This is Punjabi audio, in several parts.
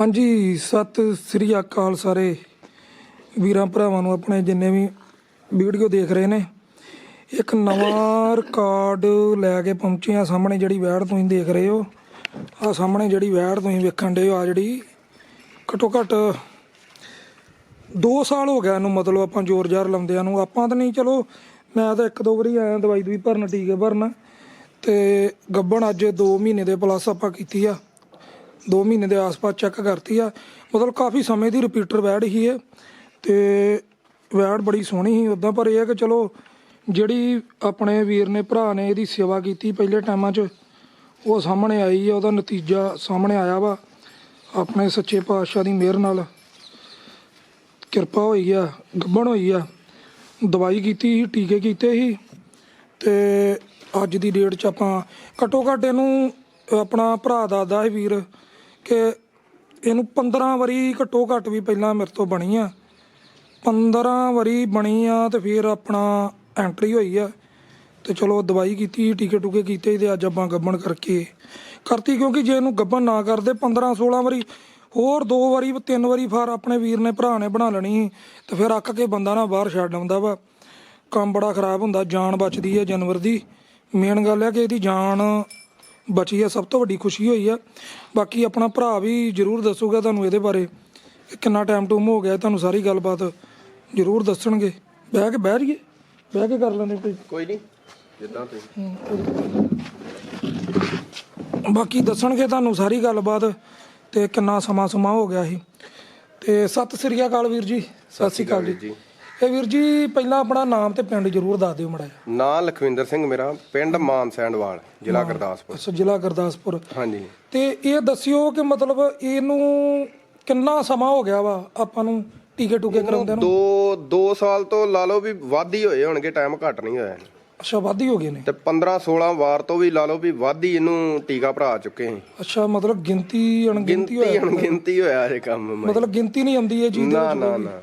ਹਾਂਜੀ, ਸਤਿ ਸ੍ਰੀ ਅਕਾਲ ਸਾਰੇ। ਵੀਰਾਂ ਭਰਾਵਾਂ ਨੂੰ ਆਪਣੇ ਜਿੰਨੇ ਵੀ ਵੀਡੀਓ ਦੇਖ ਰਹੇ ਨੇ, ਇੱਕ ਨਵਾਂ ਰਿਕਾਰਡ ਲੈ ਕੇ ਪਹੁੰਚੇ ਆ ਸਾਹਮਣੇ ਜਿਹੜੀ ਵੈੜ ਤੁਸੀਂ ਦੇਖ ਰਹੇ ਹੋ। ਆ ਸਾਹਮਣੇ ਜਿਹੜੀ ਵੈੜ ਤੁਸੀਂ ਵੇਖਣ ਦੇ ਆ ਜਿਹੜੀ ਘੱਟੋ ਘੱਟ 2 ਸਾਲ ਹੋ ਗਿਆ ਇਹਨੂੰ ਮਤਲਬ ਆਪਾਂ ਜ਼ੋਰ ਜ਼ਾਰ ਲਾਉਂਦਿਆਂ ਨੂੰ। ਆਪਾਂ ਤਾਂ ਨਹੀਂ, ਚਲੋ, ਮੈਂ ਤਾਂ ਇੱਕ ਦੋ ਵਾਰੀ ਆਇਆ ਦਵਾਈ ਦੂਈ ਭਰਨ, ਟੀਕੇ ਭਰਨ। ਤੇ ਗੱਬਣ ਅੱਜ 2 ਮਹੀਨੇ ਦੇ ਪਲੱਸ ਆਪਾਂ ਕੀਤੀ ਆ। 2 ਮਹੀਨੇ ਦੇ ਆਸ-ਪਾਸ ਚੈੱਕ ਕਰਤੀ ਆ। ਮਤਲਬ ਕਾਫੀ ਸਮੇਂ ਦੀ ਰਿਪੀਟਰ ਵੈੜ ਹੀ ਹੈ ਤੇ ਵੈੜ ਬੜੀ ਸੋਹਣੀ ਸੀ ਉਦਾਂ ਪਰ ਇਹ ਹੈ ਕਿ ਚਲੋ ਜਿਹੜੀ ਆਪਣੇ ਵੀਰ ਨੇ, ਭਰਾ ਨੇ ਇਹਦੀ ਸੇਵਾ ਕੀਤੀ ਪਹਿਲੇ ਟਾਈਮਾਂ 'ਚ, ਉਹ ਸਾਹਮਣੇ ਆਈ ਹੈ ਉਹਦਾ ਨਤੀਜਾ ਸਾਹਮਣੇ ਆਇਆ ਵਾ। ਆਪਣੇ ਸੱਚੇ ਪਾਤਸ਼ਾਹ ਦੀ ਮਿਹਰ ਨਾਲ ਕਿਰਪਾ ਹੋਈ ਆ ਗੱਬਣ ਹੋਈ ਆ। ਦਵਾਈ ਕੀਤੀ ਸੀ, ਟੀਕੇ ਕੀਤੇ ਸੀ ਤੇ ਅੱਜ ਦੀ ਡੇਟ 'ਚ ਆਪਾਂ ਘੱਟੋ ਘੱਟ ਇਹਨੂੰ ਆਪਣਾ ਭਰਾ, ਦਾਦਾ ਹੈ ਵੀਰ ਕਿ ਇਹਨੂੰ 15 ਵਾਰੀ ਘੱਟੋ ਘੱਟ ਵੀ ਪਹਿਲਾਂ ਮੇਰੇ ਤੋਂ ਬਣੀ ਆ। 15 ਵਾਰੀ ਬਣੀ ਆ ਤੇ ਫਿਰ ਆਪਣਾ ਐਂਟਰੀ ਹੋਈ ਆ। ਤੇ ਚਲੋ ਦਵਾਈ ਕੀਤੀ, ਟੀਕੇ ਟੂਕੇ ਕੀਤੇ ਤੇ ਅੱਜ ਆਪਾਂ ਗੱਬਣ ਕਰਕੇ ਕਰਤੀ ਕਿਉਂਕਿ ਜੇ ਇਹਨੂੰ ਗੱਬਣ ਨਾ ਕਰਦੇ 15 16 ਵਾਰੀ, ਹੋਰ ਦੋ ਵਾਰੀ, ਤਿੰਨ ਵਾਰੀ ਫਾਰ ਆਪਣੇ ਵੀਰ ਨੇ, ਭਰਾ ਨੇ ਬਣਾ ਲੈਣੀ ਸੀ ਤੇ ਫਿਰ ਅੱਕ ਕੇ ਬੰਦਾ ਨਾ ਬਾਹਰ ਛੱਡ ਆਉਂਦਾ ਵਾ। ਕੰਮ ਬੜਾ ਖਰਾਬ ਹੁੰਦਾ, ਜਾਨ ਬਚਦੀ ਹੈ ਜਾਨਵਰ ਦੀ। ਮੇਨ ਗੱਲ ਹੈ ਕਿ ਇਹਦੀ ਜਾਨ ਬਚੀ ਹੈ ਸਭ ਤੋਂ ਵੱਡੀ ਖੁਸ਼ੀ ਹੋਈ ਆ ਬਾਕੀ ਆਪਣਾ ਭਰਾ ਵੀ ਜਰੂਰ ਦੱਸੂਗਾ ਤੁਹਾਨੂੰ ਇਹਦੇ ਬਾਰੇ ਕਿੰਨਾ ਟਾਈਮ ਟੂਮ ਹੋ ਗਿਆ ਤੁਹਾਨੂੰ ਸਾਰੀ ਗੱਲਬਾਤ ਜਰੂਰ ਦੱਸਣਗੇ। ਬਹਿ ਕੇ ਬਹਿ ਜਾਈਏ ਬਹਿ ਕੇ ਕਰ ਲੈਂਦੇ ਕੋਈ। ਕੋਈ ਨਹੀਂ ਜਿੱਦਾਂ ਤੁਸੀਂ। ਬਾਕੀ ਦੱਸਣਗੇ ਤੁਹਾਨੂੰ ਸਾਰੀ ਗੱਲਬਾਤ ਤੇ ਕਿੰਨਾ ਸਮਾਂ ਸਮਾਂ ਹੋ ਗਿਆ ਸੀ। ਤੇ ਸਤਿ ਸ੍ਰੀ ਅਕਾਲ ਵੀਰ ਜੀ ਸਤਿ ਸ੍ਰੀ ਅਕਾਲ ਜੀ। ਇਹ ਵੀਰ ਜੀ ਪਹਿਲਾਂ ਆਪਣਾ ਨਾਮ ਤੇ ਪਿੰਡ ਜਰੂਰ ਦੱਸ ਦਿਓ ਮੜਾ ਨਾਂ ਲਖਵਿੰਦਰ ਸਿੰਘ ਮੇਰਾ ਪਿੰਡ ਮਾਨਸੈਂਡਵਾਲ ਜ਼ਿਲ੍ਹਾ ਗੁਰਦਾਸਪੁਰ। ਅੱਛਾ ਜ਼ਿਲ੍ਹਾ ਗੁਰਦਾਸਪੁਰ। ਹਾਂਜੀ। ਤੇ ਇਹ ਦੱਸਿਓ ਕਿ ਮਤਲਬ ਇਹਨੂੰ ਕਿੰਨਾ ਸਮਾਂ ਹੋ ਗਿਆ ਵਾ ਆਪਾਂ ਨੂੰ ਟੀਕੇ ਟੂਕੇ ਕਰਾਉਂਦੇ ਨੂੰ? ਦੋ ਦੋ ਸਾਲ ਤੋਂ ਲਾ ਲਓ ਵੀ ਵੱਧ ਹੀ ਹੋਏ ਹੋਣਗੇ ਟਾਈਮ ਘੱਟ ਨਹੀਂ ਹੋਇਆ। ਅੱਛਾ ਵਾਧੀ ਹੋ ਗਏ ਨੇ? ਤੇ 15 16 ਵਾਰ ਤੋਂ ਵੀ ਲਾ ਲਓ ਵੀ ਵੱਧ ਹੀ ਇਹਨੂੰ ਟੀਕਾ ਭਰਾ ਚੁੱਕੇ ਸੀ ਅੱਛਾ ਮਤਲਬ ਗਿਣਤੀ ਅਣਗਿਣਤੀ ਗਿਣਤੀ ਹੋਇਆ। ਅਣਗਿਣਤੀ ਹੋਇਆ ਇਹ ਕੰਮ। ਮਤਲਬ ਗਿਣਤੀ ਨਹੀਂ ਆਉਂਦੀ ਇਹ ਦੇ ਨਾ ਨਾ। ਨਾ।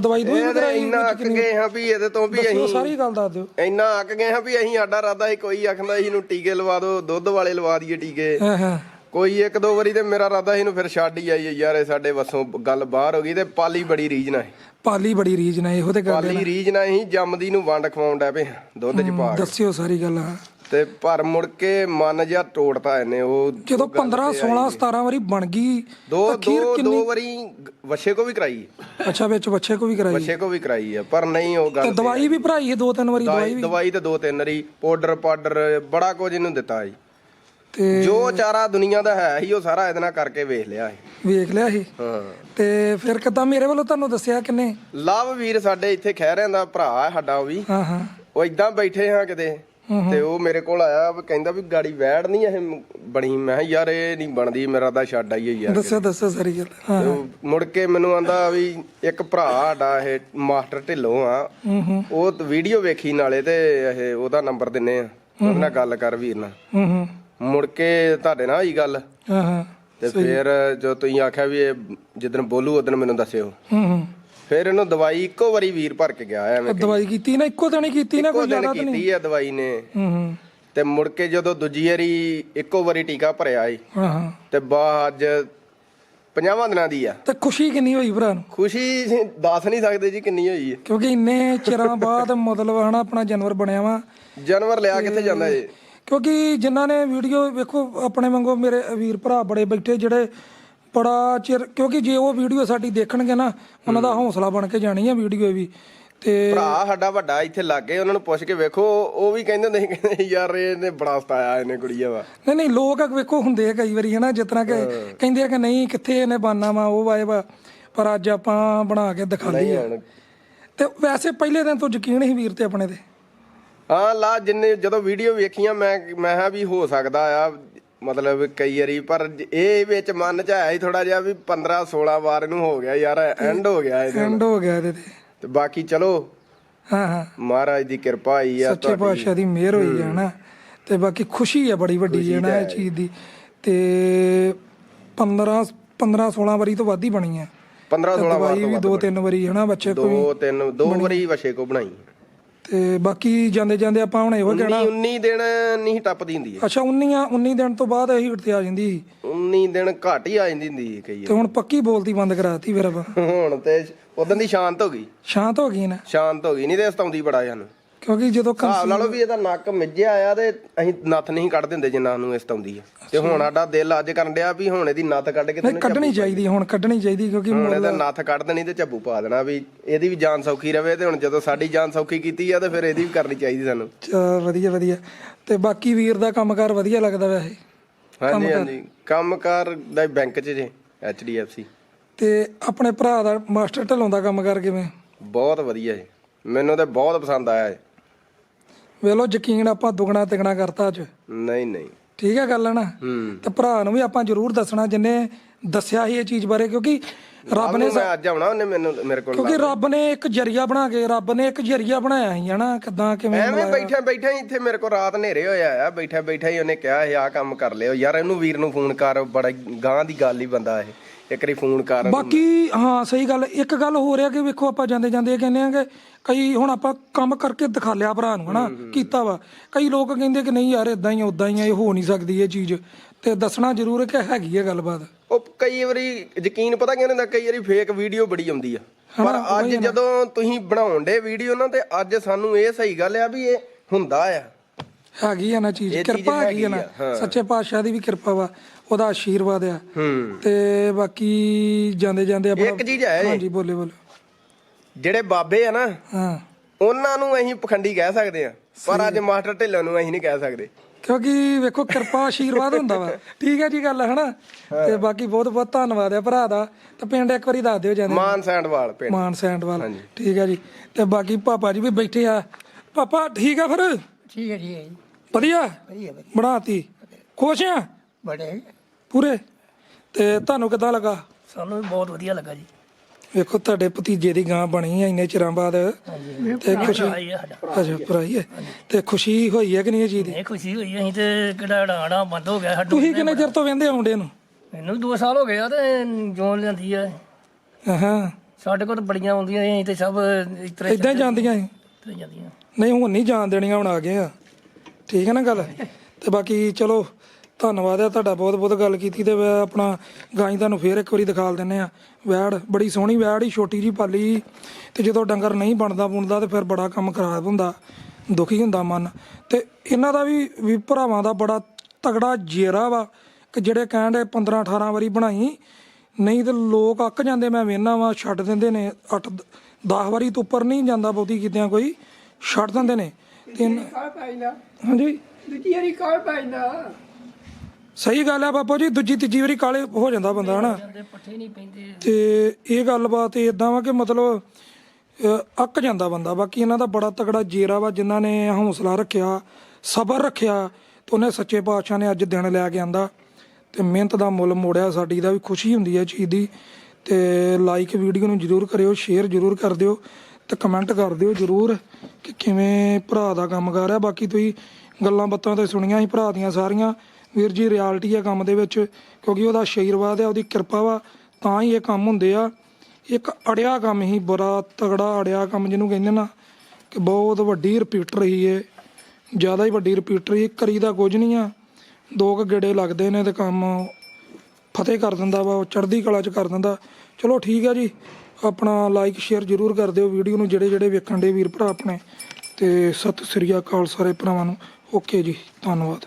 ਦਵਾਈ ਦੂਈ ਵੀ ਕਰਾਈ ਇੰਨਾ ਅੱਕ ਗਏ ਹਾਂ ਵੀ ਇਹਦੇ ਤੋਂ ਵੀ ਅਸੀਂ ਸਾਰੀ ਗੱਲ ਦੱਸ ਦਿਓ। ਇੰਨਾ ਅੱਕ ਗਏ ਹਾਂ ਵੀ ਅਸੀਂ ਆਡਾ ਰਾਦਾ ਸੀ ਕੋਈ ਆਖਦਾ ਸੀ ਇਹਨੂੰ ਟੀਕੇ ਲਵਾ ਦਿਓ ਦੁੱਧ ਵਾਲੇ ਲਵਾ ਦਈਏ ਟੀਕੇ। ਹਾਂ ਹਾਂ। ਕੋਈ ਇੱਕ ਦੋ ਵਾਰੀ ਤੇ ਮੇਰਾ ਰਾਦਾ ਸੀ ਇਹਨੂੰ ਫਿਰ ਛੱਡ ਹੀ ਆਈ ਯਾਰ ਇਹ ਸਾਡੇ ਵੱਸੋਂ ਗੱਲ ਬਾਹਰ ਹੋ ਗਈ ਤੇ ਪਾਲੀ ਬੜੀ ਨਾਲ ਸੀ। ਪਾਲੀ ਬੜੀ ਰੀਝ ਨਾ ਇਹੋ ਤੇ ਗੱਲ ਪਾਲੀ ਰੀਝ ਨਾਲ ਹੀ ਜੰਮਦੀ ਨੂੰ ਵੰਡ ਖਵਾਉਣ ਡੈ ਪਏ ਦੁੱਧ ਚ ਪਾ ਦੱਸਿਓ ਸਾਰੀ ਗੱਲ। ਹਾਂ ਤੇ ਪਰ ਮੁੜ ਕੇ ਮਨ ਜਿਹਾ ਤੋੜਤਾ ਇਹਨੇ ਉਹ ਜਦੋਂ 15 16 17 ਵਾਰੀ ਬਣ ਗਈ ਦੋ ਦੋ ਦੋ ਵਾਰੀ ਵਛੇ ਕੋ ਵੀ ਕਰਾਈ। ਅੱਛਾ ਵਿੱਚ ਬੱਚੇ ਕੋ ਵੀ ਕਰਾਈ। ਵਛੇ ਕੋ ਵੀ ਕਰਾਈ ਆ ਪਰ ਨਹੀਂ ਉਹ ਤੇ ਗੱਲ ਦਵਾਈ ਵੀ ਭਰਾਈ ਹੈ ਦੋ ਤਿੰਨ ਵਾਰੀ ਦਵਾਈ ਦਵਾਈ ਦਵਾਈ ਤੇ ਦੋ ਤਿੰਨ ਰੀ ਪਾਊਡਰ ਪਾਊਡਰ ਬੜਾ ਕੁਝ ਇਹਨੂੰ ਦਿੱਤਾ ਜੀ ਤੇ ਜੋ ਚਾਰਾ ਦੁਨੀਆ ਦਾ ਹੈ ਹੀ ਉਹ ਸਾਰਾ ਇਹਦੇ ਨਾਲ ਕਰਕੇ ਵੇਖ ਲਿਆ ਸੀ। ਵੇਖ ਲਿਆ ਸੀ? ਹਾਂ। ਤੇ ਫਿਰ ਕਿਦਾਂ ਮੇਰੇ ਵੱਲੋਂ ਤੁਹਾਨੂੰ ਦੱਸਿਆ ਕਿੰਨੇ? ਲਵ ਵੀਰ ਸਾਡੇ ਇੱਥੇ ਖਹਿਰਿਆਂ ਦਾ ਭਰਾ ਹੈ ਸਾਡਾ ਉਹ ਵੀ। ਹਾਂ ਹਾਂ। ਉਹ ਇਦਾਂ ਬੈਠੇ ਹਾਂ ਕਿਤੇ। ਤੇ ਉਹ ਮੇਰੇ ਕੋਲ ਆਇਆ ਵੀ ਕਹਿੰਦਾ ਵੀ ਗਾੜੀ ਵੈੜ ਨਹੀਂ ਇਹ ਬਣੀ। ਮੈਂ ਕਿਹਾ ਯਾਰ ਇਹ ਨਹੀਂ ਬਣਦੀ ਮੇਰਾ ਤਾਂ ਛੱਡ ਆਈਏ ਯਾਰ। ਦੱਸਿਓ ਦੱਸਿਓ ਸਾਰੀ ਗੱਲ। ਹਾਂ ਤੇ ਉਹ ਮੁੜ ਕੇ ਮੈਨੂੰ ਆਂਦਾ ਵੀ ਇੱਕ ਭਰਾ ਸਾਡਾ ਇਹ ਮਾਸਟਰ ਢਿੱਲੋਂ ਆ। ਉਹ ਵੀਡੀਓ ਵੇਖੀ ਨਾਲੇ ਤੇ ਇਹ ਉਹਦਾ ਨੰਬਰ ਦਿੰਨੇ ਆ। ਉਹਦੇ ਨਾਲ ਗੱਲ ਕਰ ਵੀਰ ਨਾਲ ਹੂੰ ਹੂੰ। ਮੁੜ ਕੇ ਤੁਹਾਡੇ ਨਾਲ ਗੱਲ। ਹਾਂ ਹਾਂ। ਤੇ ਫਿਰ ਜੋ ਤੁਸੀਂ ਆਖਿਆ ਵੀ ਇਹ ਜਿੱਦਣ ਬੋਲੂ ਉਦੋਂ ਮੈਨੂੰ ਦੱਸਿਓ। ਹੂੰ ਹੂੰ। ਫਿਰ ਇਹਨੂੰ ਦਵਾਈ ਇੱਕੋ ਵਾਰੀ ਵੀਰ ਭਰ ਕੇ ਗਿਆ ਐਵੇਂ ਦਵਾਈ ਕੀਤੀ ਨਾ ਇੱਕੋ ਦਿਨ ਹੀ ਕੀਤੀ ਨਾ ਕੋਈ ਜ਼ਿਆਦਾ ਤਾਂ ਨਹੀਂ? ਕੀਤੀ ਆ ਦਵਾਈ ਨੇ। ਹੂੰ ਹੂੰ। ਤੇ ਮੁੜ ਕੇ ਜਦੋਂ ਦੂਜੀ ਵਾਰੀ ਇੱਕੋ ਵਾਰੀ ਟੀਕਾ ਭਰਿਆ ਏ ਹਾਂ ਹਾਂ। ਤੇ ਬਾਅਦ ਅੱਜ 50 ਦਿਨਾਂ ਦੀ ਆ। ਤੇ ਖੁਸ਼ੀ ਕਿੰਨੀ ਹੋਈ ਭਰਾ ਨੂੰ? ਖੁਸ਼ੀ ਅਸੀਂ ਦੱਸ ਨਹੀਂ ਸਕਦੇ ਜੀ ਕਿੰਨੀ ਹੋਈ ਹੈ ਕਿਉਂਕਿ ਇੰਨੇ ਚਿਰਾਂ ਬਾਅਦ ਮਤਲਬ ਹਨਾ ਆਪਣਾ ਜਾਨਵਰ ਬਣਿਆ ਵਾ। ਜਾਨਵਰ ਲਿਆ ਕਿੱਥੇ ਜਾਂਦਾ ਏ ਕਿਉਂਕਿ ਜਿਨ੍ਹਾਂ ਨੇ ਵੀਡੀਓ ਵੇਖੋ ਆਪਣੇ ਵਾਂਗੂ ਮੇਰੇ ਵੀਰ ਭਰਾ ਬੜੇ ਬੈਠੇ ਜਿਹੜੇ ਬੜਾ ਚਿਰ ਕਿਉਂਕਿ ਜੇ ਉਹ ਵੀਡੀਓ ਸਾਡੀ ਦੇਖਣਗੇ ਨਾ ਉਹਨਾਂ ਦਾ ਹੌਸਲਾ ਬਣ ਕੇ ਜਾਣੀ ਆ ਵੀਡੀਓ ਵੀ ਤੇ ਭਰਾ ਸਾਡਾ ਵੱਡਾ ਇੱਥੇ ਲੱਗੇ ਉਹਨਾਂ ਨੂੰ ਪੁੱਛ ਕੇ ਵੇਖੋ ਉਹ ਵੀ ਕਹਿੰਦੇ ਹੁੰਦੇ ਸੀ ਕਹਿੰਦੇ ਯਾਰ ਇਹਨੇ ਬੜਾ ਸਤਾਇਆ ਇਹਨੇ ਕੁੜੀਆ ਵਾ। ਨਹੀਂ ਨਹੀਂ ਲੋਕ ਵੇਖੋ ਹੁੰਦੇ ਆ ਕਈ ਵਾਰੀ ਹਨਾ ਜਿਸ ਤਰ੍ਹਾਂ ਕਿ ਕਹਿੰਦੇ ਆ ਕਿ ਨਹੀਂ ਕਿੱਥੇ ਇਹਨੇ ਬਾਨਾ ਵਾ ਉਹ ਵਾਏ ਵਾ ਪਰ ਅੱਜ ਆਪਾਂ ਬਣਾ ਕੇ ਦਿਖਾ ਲਈ ਆ। ਹੁਣ ਤੇ ਵੈਸੇ ਪਹਿਲੇ ਦਿਨ ਤੋਂ ਯਕੀਨ ਹੀ ਵੀਰ ਤੇ ਆਪਣੇ ਤੇ। ਹਾਂ ਲਾ ਜਿੰਨੇ ਜਦੋਂ ਵੀਡੀਓ ਵੇਖੀਆਂ ਮੈਂ ਮੈਂ ਕਿਹਾ ਵੀ ਹੋ ਸਕਦਾ ਆ ਮਤਲਬ ਕਈ ਵਾਰੀ ਪਰ ਇਹ ਵਿੱਚ ਮਨ ਚ ਆਇਆ ਸੀ ਥੋੜਾ ਜਿਹਾ ਵੀ 15 16 ਵਾਰ ਇਹਨੂੰ ਹੋ ਗਿਆ ਯਾਰ ਐਂਡ ਹੋ ਗਿਆ ਇਹਦੇ ਐਂਡ ਹੋ ਗਿਆ ਇਹਦੇ ਤੇ। ਤੇ ਬਾਕੀ ਚਲੋ ਹਾਂ ਹਾਂ। ਮਹਾਰਾਜ ਦੀ ਕਿਰਪਾ ਆਈ ਆ ਸੱਚੇ ਪਾਤਸ਼ਾਹ ਦੀ ਮਿਹਰ ਹੋਈ ਹੈ। ਨਾ ਤੇ ਬਾਕੀ ਖੁਸ਼ੀ ਹੈ ਬੜੀ ਵੱਡੀ ਹੈ ਨਾ ਇਹ ਚੀਜ਼ ਦੀ। ਤੇ 15 15 16 ਵਾਰੀ ਤੋਂ ਵੱਧ ਹੀ ਬਣੀ ਹੈ 15 16 ਵਾਰ ਦਵਾਈ ਵੀ ਦੋ ਤਿੰਨ ਵਾਰੀ ਹਨਾ ਬੱਚੇ ਦੋ ਕੋਈ ਤਿੰਨ ਦੋ ਵਾਰੀ ਵਛੇ ਕੋ ਬਣਾਈ। ਤੇ ਬਾਕੀ ਜਾਂਦੇ ਜਾਂਦੇ ਆਪਾਂ ਹੁਣ ਇਹੋ ਕਹਿਣਾ। 19 19 ਦਿਨ ਨਹੀਂ ਟੱਪਦੀ ਹੁੰਦੀ ਹੈ ਅੱਛਾ 19 19 ਦਿਨ ਤੋਂ ਬਾਅਦ ਇਹ ਹਿੱਟ ਤੇ ਆ ਜਾਂਦੀ। ਸੀ 19 ਦਿਨ ਘੱਟ ਹੀ ਆ ਜਾਂਦੀ ਹੁੰਦੀ ਸੀ ਕਈ ਤੇ ਹੁਣ ਪੱਕੀ ਬੋਲਦੀ ਬੰਦ ਕਰਾਤੀ ਫਿਰ ਆਪਾਂ। ਹੁਣ ਤੇ ਉਦੋਂ ਦੀ ਸ਼ਾਂਤ ਹੋ ਗਈ। ਸ਼ਾਂਤ ਹੋ ਗਈ ਨਾ। ਸ਼ਾਂਤ ਹੋ ਗਈ ਨਹੀਂ ਤੇ ਸਤਾਉਂਦੀ ਬੜਾ ਜਾਨ ਕਿਉਂਕਿ ਜਦੋਂ ਹਿਸਾਬ ਲਾ ਲਓ ਵੀ ਇਹਦਾ ਨੱਕ ਮਿੱਜਿਆ ਆ ਤੇ ਅਸੀਂ ਨੱਥ ਨਹੀਂ ਕੱਢ ਦਿੰਦੇ ਜਿੰਨਾ ਨੂੰ ਇਹ ਸਤਾਉਂਦੀ ਆ। ਤੇ ਹੁਣ ਸਾਡਾ ਦਿਲ ਅੱਜ ਕਰਨ ਡਿਆ ਵੀ ਹੁਣ ਇਹਦੀ ਨੱਥ ਕੱਢ ਕੇ ਨਹੀਂ ਤੈਨੂੰ ਕੱਢਣੀ ਚਾਹੀਦੀ ਹੁਣ ਕੱਢਣੀ ਚਾਹੀਦੀ ਕਿਉਂਕਿ ਹੁਣ ਇਹਦਾ ਨੱਥ ਕੱਢ ਦੇਣੀ ਤੇ ਝੱਬੂ ਪਾ ਦੇਣਾ ਵੀ ਇਹਦੀ ਵੀ ਜਾਨ ਸੌਖੀ ਰਵੇ ਤੇ ਹੁਣ ਜਦੋਂ ਸਾਡੀ ਜਾਨ ਸੌਖੀ ਕੀਤੀ ਆ ਤੇ ਫਿਰ ਇਹਦੀ ਵੀ ਕਰਨੀ ਚਾਹੀਦੀ ਸਾਨੂੰ। ਚੱਲ ਵਧੀਆ ਵਧੀਆ। ਤੇ ਬਾਕੀ ਵੀਰ ਦਾ ਕੰਮਕਾਰ ਵਧੀਆ ਲੱਗਦਾ ਵੈਸੇ? ਹਾਂਜੀ ਹਾਂਜੀ। ਕੰਮਕਾਰ? ਦਾ ਬੈਂਕ 'ਚ ਜੇ HDFC ਤੇ ਆਪਣੇ ਭਰਾ ਦਾ ਮਾਸਟਰ ਢਲੋਂ ਦਾ ਕੰਮਕਾਰ ਕਿਵੇਂ? ਬਹੁਤ ਵਧੀਆ ਜੀ। ਮੈਨੂੰ ਤੇ ਬਹੁਤ ਪਸੰਦ ਆਇਆ ਜੀ। ਵੇਲੋ ਯਕੀਨ ਆਪਾਂ ਦੁਗਣਾ ਤਿਗਣਾ ਕਰਤਾ ਅੱਜ। ਨਹੀਂ ਨਹੀਂ। ਠੀਕ ਹੈ ਗੱਲ ਹੈ ਨਾ? ਤੇ ਭਰਾ ਨੂੰ ਵੀ ਆਪਾਂ ਜ਼ਰੂਰ ਦੱਸਣਾ ਜਿੰਨੇ ਦੱਸਿਆ ਸੀ ਇਹ ਚੀਜ਼ ਬਾਰੇ ਕਿਉਂਕਿ ਰੱਬ ਨੇ ਮੈਂ ਅੱਜ ਆਉਣਾ ਉਹਨੇ ਮੈਨੂੰ ਮੇਰੇ ਕੋਲ ਕਿਉਂਕਿ ਰੱਬ ਨੇ ਇੱਕ ਜਰੀਆ ਬਣਾ ਕੇ ਰੱਬ ਨੇ ਇੱਕ ਜਰੀਆ ਬਣਾਇਆ ਸੀ ਹਨਾ ਕਿਦਾਂ ਕਿਵੇਂ ਐਵੇਂ ਬੈਠਾ ਬੈਠਾ ਹੀ ਇੱਥੇ ਮੇਰੇ ਕੋਲ ਰਾਤ ਹਨੇਰੇ ਹੋਇਆ ਆ ਬੈਠਾ ਬੈਠਾ ਹੀ ਉਹਨੇ ਕਿਹਾ ਇਹ ਆ ਕੰਮ ਕਰ ਲਿਓ। ਯਾਰ ਇਹਨੂੰ ਵੀਰ ਨੂੰ ਫੋਨ ਕਰ ਬੜਾ ਗਾਂ ਦੀ ਗੱਲ ਹੀ ਬੰਦਾ ਇਹ। ਇੱਕ ਵਾਰੀ ਫੋਨ ਕਰ ਬਾਕੀ ਹਾਂ ਸਹੀ ਗੱਲ ਇੱਕ ਗੱਲ ਹੋ ਰਿਹਾ ਕਿ ਵੇਖੋ ਆਪਾਂ ਜਾਂਦੇ ਜਾਂਦੇ ਇਹ ਕਹਿੰਦੇ ਆ ਕਿ ਕਈ ਹੁਣ ਆਪਾਂ ਕੰਮ ਕਰਕੇ ਦਿਖਾ ਲਿਆ ਭਰਾ ਨੂੰ ਹਨਾ ਕੀਤਾ ਵਾ। ਕਈ ਲੋਕ ਕਹਿੰਦੇ ਕਿ ਨਹੀਂ ਯਾਰ ਇਦਾਂ ਹੀ ਉਦਾਂ ਹੀ ਆ ਇਹ ਹੋ ਨਹੀਂ ਸਕਦੀ ਇਹ ਚੀਜ਼। ਤੇ ਦੱਸਣਾ ਜ਼ਰੂਰ ਹੈ ਕਿ ਹੈਗੀ ਹੈ ਗੱਲਬਾਤ। ਉਹ ਕਈ ਵਾਰੀ ਯਕੀਨ ਪਤਾ ਕਿਉਂ ਹੁੰਦਾ ਕਈ ਵਾਰੀ ਫੇਕ ਵੀਡੀਓ ਬੜੀ ਆਉਂਦੀ ਆ। ਪਰ ਅੱਜ ਜਦੋਂ ਤੁਸੀਂ ਬਣਾਉਣ ਦੇ ਵੀਡੀਓ ਨਾ ਤੇ ਅੱਜ ਸਾਨੂੰ ਇਹ ਸਹੀ ਗੱਲ ਆ ਵੀ ਇਹ ਹੁੰਦਾ ਆ। ਹੈਗੀ ਆ ਨਾ ਚੀਜ਼ ਕਿਰਪਾ ਹੈਗੀ ਆ ਨਾ। ਸੱਚੇ ਪਾਤਸ਼ਾਹ ਦੀ ਵੀ ਕਿਰਪਾ ਵਾ ਉਹਦਾ ਆਸ਼ੀਰਵਾਦ ਆ। ਤੇ ਬਾਕੀ ਜਾਂਦੇ ਜਾਂਦੇ ਆਪਣਾ ਇੱਕ ਚੀਜ਼ ਹੈ ਹਾਂਜੀ ਬੋਲੇ ਬੋਲੇ। ਜਿਹੜੇ ਬਾਬੇ ਆ ਨਾ ਹਾਂ। ਉਹਨਾਂ ਨੂੰ ਅਸੀਂ ਪਖੰਡੀ ਕਹਿ ਸਕਦੇ ਆ। ਪਰ ਅੱਜ ਮਾਸਟਰ ਢਿੱਲੋਂ ਨੂੰ ਅਸੀਂ ਨਹੀਂ ਕਹਿ ਸਕਦੇ। ਕਿਉਂਕਿ ਵੇਖੋ ਕਿਰਪਾ ਆਸ਼ੀਰਵਾਦ ਹੁੰਦਾ ਵਾ। ਠੀਕ ਹੈ ਜੀ ਗੱਲ ਹਨਾ? ਤੇ ਬਾਕੀ ਬਹੁਤ ਬਹੁਤ ਧੰਨਵਾਦ ਹੈ ਭਰਾ ਦਾ। ਤੇ ਪਿੰਡ ਇੱਕ ਵਾਰੀ ਦੱਸ ਦਿਓ ਜਾਂਦੇ ਮਾਨ ਸੈਂਡਵਾਲ ਪਿੰਡ। ਮਾਨ ਸੈਂਡਵਾਲ ਠੀਕ ਹੈ ਜੀ। ਤੇ ਬਾਕੀ ਪਾਪਾ ਜੀ ਵੀ ਬੈਠੇ ਆ। ਪਾਪਾ ਠੀਕ ਆ ਫਿਰ? ਠੀਕ ਹੈ ਠੀਕ ਹੈ ਜੀ। ਵਧੀਆ? ਵਧੀਆ ਵਧੀਆ। ਬਣਾਤੀ। ਖੁਸ਼ ਆ? ਬੜੇ। ਪੂਰੇ? ਤੇ ਤੁਹਾਨੂੰ ਕਿੱਦਾਂ ਲੱਗਾ? ਸਾਨੂੰ ਵੀ ਬਹੁਤ ਵਧੀਆ ਲੱਗਾ ਜੀ। ਵੇਖੋ ਤੁਹਾਡੇ ਭਤੀਜੇ ਦੀ ਗਾਂ ਬਣੀ ਆ ਇੰਨੇ ਚਿਰਾਂ ਬਾਅਦ। ਤੇ ਖੁਸ਼ੀ ਆਈ ਹੈ ਸਾਡਾ। ਅੱਛਾ ਭਰਾਈ ਹੈ ਤੇ ਖੁਸ਼ੀ ਹੋਈ ਹੈ ਕਿ ਨਹੀਂ ਇਹ ਚੀਜ਼ ਦੀ? ਇਹ ਖੁਸ਼ੀ ਹੋਈ ਅਸੀਂ ਤੇ ਕਿਹੜਾ ਡਾਣਾ ਬੰਦ ਹੋ ਗਿਆ ਸਾਡਾ ਤੁਸੀਂ ਕਿੰਨੇ ਚਿਰ ਤੋਂ ਵਹਿੰਦੇ ਆਉਂਦੇ ਨੂੰ? ਮੈਨੂੰ 2 ਸਾਲ ਹੋ ਗਏ ਆ ਤੇ ਜੋਨ ਲੈਂਦੀ ਆ। ਹਾਂ ਸਾਡੇ ਕੋਲ ਤਾਂ ਬੜੀਆਂ ਆਉਂਦੀਆਂ ਅਸੀਂ ਤੇ ਸਭ ਇਸ ਤਰ੍ਹਾਂ ਇਦਾਂ ਹੀ ਜਾਂਦੀਆਂ ਸੀ? ਹੀ ਜਾਂਦੀਆਂ। ਨਹੀਂ ਹੁਣ ਨਹੀਂ ਜਾਣ ਦੇਣੀਆਂ ਹੁਣ ਆ ਗਏ ਆ। ਠੀਕ ਹੈ ਨਾ ਗੱਲ? ਤੇ ਬਾਕੀ ਚਲੋ ਧੰਨਵਾਦ ਹੈ ਤੁਹਾਡਾ ਬਹੁਤ ਬਹੁਤ ਗੱਲ ਕੀਤੀ ਤੇ ਮੈਂ ਆਪਣਾ ਗਾਂ ਤੁਹਾਨੂੰ ਫੇਰ ਇੱਕ ਵਾਰੀ ਦਿਖਾਲ ਦਿੰਨੇ ਆ। ਵੈੜ ਬੜੀ ਸੋਹਣੀ ਵੈੜ ਹੀ ਛੋਟੀ ਜੀ ਪਾਲੀ ਤੇ ਜਦੋਂ ਡੰਗਰ ਨਹੀਂ ਬਣਦਾ ਬੁਣਦਾ ਤੇ ਫਿਰ ਬੜਾ ਕੰਮ ਖਰਾਬ ਹੁੰਦਾ ਦੁਖੀ ਹੁੰਦਾ ਮਨ। ਤੇ ਇਹਨਾਂ ਦਾ ਵੀ ਵੀ ਭਰਾਵਾਂ ਦਾ ਬੜਾ ਤਗੜਾ ਜੇਰਾ ਵਾ ਕਿ ਜਿਹੜੇ ਕਹਿੰਦੇ 15 18 ਵਾਰੀ ਬਣਾਈ ਨਹੀਂ ਤੇ ਲੋਕ ਅੱਕ ਜਾਂਦੇ ਮੈਂ ਵੇਖਣਾ ਵਾ ਛੱਡ ਦਿੰਦੇ ਨੇ 8 10 ਵਾਰੀ ਤੋਂ ਉੱਪਰ ਨਹੀਂ ਜਾਂਦਾ ਬਹੁਤੀ ਕਿਤਿਆਂ ਕੋਈ ਛੱਡ ਦਿੰਦੇ ਨੇ। ਤਿੰਨ ਹਾਂਜੀ। ਦੂਜੀ ਵਾਰੀ ਕਾਲ ਪੈਂਦਾ ਸਹੀ ਗੱਲ ਹੈ ਬਾਪੂ ਜੀ ਦੂਜੀ ਤੀਜੀ ਵਾਰੀ ਕਾਲੇ ਹੋ ਜਾਂਦਾ ਬੰਦਾ ਹਨਾ? ਤੇ ਪੱਠੇ ਨਹੀਂ ਪੈਂਦੇ ਤੇ ਇਹ ਗੱਲਬਾਤ ਇਦਾਂ ਵਾ ਕਿ ਮਤਲਬ ਅਹ, ਅੱਕ ਜਾਂਦਾ ਬੰਦਾ। ਬਾਕੀ ਇਹਨਾਂ ਦਾ ਬੜਾ ਤਗੜਾ ਜੇਰਾ ਵਾ ਜਿਨ੍ਹਾਂ ਨੇ ਹੌਸਲਾ ਰੱਖਿਆ ਸਬਰ ਰੱਖਿਆ ਤੇ ਉਹਨੇ ਸੱਚੇ ਪਾਤਸ਼ਾਹ ਨੇ ਅੱਜ ਦਿਨ ਲੈ ਕੇ ਆਂਦਾ। ਤੇ ਮਿਹਨਤ ਦਾ ਮੁੱਲ ਮੋੜਿਆ ਸਾਡੀ ਦਾ ਵੀ ਖੁਸ਼ੀ ਹੁੰਦੀ ਹੈ ਇਹ ਚੀਜ਼ ਦੀ। ਤੇ ਲਾਈਕ ਵੀਡੀਓ ਨੂੰ ਜਰੂਰ ਕਰਿਓ ਸ਼ੇਅਰ ਜਰੂਰ ਕਰ ਦਿਓ ਤੇ ਕਮੈਂਟ ਕਰ ਦਿਓ ਜਰੂਰ ਕਿ ਕਿਵੇਂ ਭਰਾ ਦਾ ਕੰਮ ਕਰ ਰਿਹਾ। ਬਾਕੀ ਤੁਸੀਂ ਗੱਲਾਂ ਬਾਤਾਂ ਤੇ ਸੁਣੀਆਂ ਸੀ ਭਰਾ ਦੀਆਂ ਸਾਰੀਆਂ। ਵੀਰ ਜੀ ਰਿਐਲਿਟੀ ਆ ਕੰਮ ਦੇ ਵਿੱਚ, ਕਿਉਂਕਿ ਉਹਦਾ ਆਸ਼ੀਰਵਾਦ ਹੈ ਉਹਦੀ ਕਿਰਪਾ ਵਾ, ਤਾਂ ਹੀ ਇਹ ਕੰਮ ਹੁੰਦੇ ਆ। ਇੱਕ ਅੜਿਆ ਕੰਮ ਹੀ ਬੜਾ ਤਗੜਾ ਅੜਿਆ ਕੰਮ ਜਿਹਨੂੰ ਕਹਿੰਦੇ ਨਾ, ਕਿ ਬਹੁਤ ਵੱਡੀ ਰਿਪੀਟਰ ਹੀ ਇਹ ਜ਼ਿਆਦਾ ਹੀ ਵੱਡੀ ਰਿਪੀਟਰ ਹੀ ਕਰੀਦਾ ਕੁਝ ਨਹੀਂ ਆ। ਦੋ ਕੁ ਗੇੜੇ ਲੱਗਦੇ ਨੇ ਤੇ ਕੰਮ ਫਤਿਹ ਕਰ ਦਿੰਦਾ ਵਾ, ਉਹ ਚੜ੍ਹਦੀ ਕਲਾ ਚ ਕਰ ਦਿੰਦਾ। ਚਲੋ ਠੀਕ ਆ ਜੀ, ਆਪਣਾ ਲਾਈਕ ਸ਼ੇਅਰ ਜਰੂਰ ਕਰ ਦਿਓ ਵੀਡੀਓ ਨੂੰ, ਜਿਹੜੇ ਜਿਹੜੇ ਵੇਖਣ ਦੇ ਵੀਰ ਭਰਾ ਆਪਣੇ। ਤੇ ਸਤਿ ਸ੍ਰੀ ਅਕਾਲ ਸਾਰੇ ਭਰਾਵਾਂ ਨੂੰ। ਓਕੇ ਜੀ, ਧੰਨਵਾਦ।